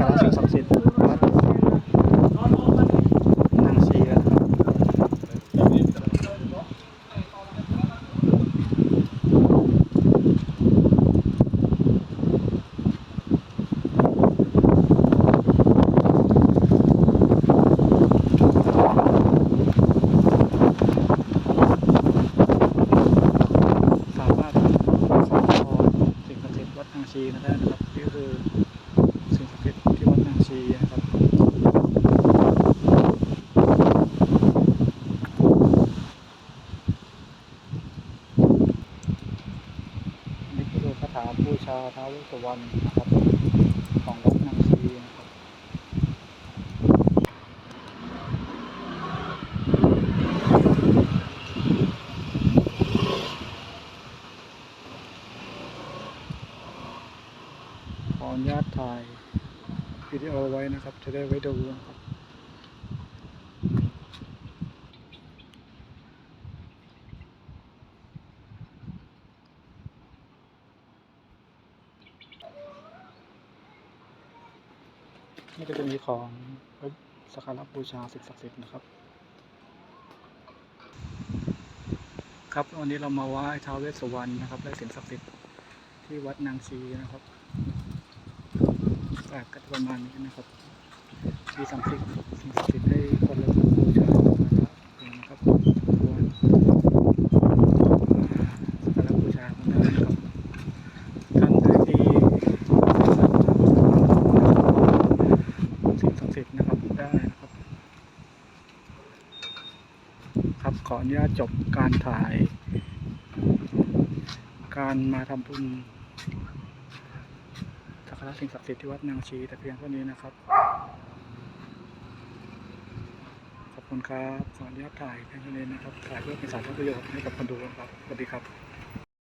การสิ่งศัดสิทธิ์วัดนางซีกันครับกราบไหว้ขอสิ่งศักดิ์สิทธิ์วัดนางซีนะครับาถาบูชาท้าวเวสสุวรรณนะครับของวัดนางชีนะครับขออนุญาตถ่ายวิดีโอไว้นะครับ จะได้ไว้ดูนะครับ นี่ก็จะมีของสักการะบูชาสิ่งศักดิ์สิทธิ์นะครับ ครับวันนี้เรามาไหว้ท้าวเวสสุวรรณนะครับและสิ่งศักดิ์สิทธิ์ที่วัดนางชีนะครับอากาศประมาณนี้นะครับมีสิ่งศักดิ์สิทธิ์สิ่งศักดิ์สิทธิ์ให้คนเราบูชานะครับควรสักการะบูชากันได้นะครับท่านใดที่สิ่งศักดิ์สิทธิ์นะครับได้นะครับ ครับ ขออนุญาตจบการถ่าย การมาทำบุญสักการะสิ่งศักดิ์สิทธิ์ที่วัดนางชีแต่เพียงเท่านี้นะครับ ขอบคุณครับ ขออนุญาตถ่ายเพียงเท่านี้นะครับ ถ่ายเพื่อเป็นสารณประโยชน์ให้กับคนดูครับ สวัสดีครับ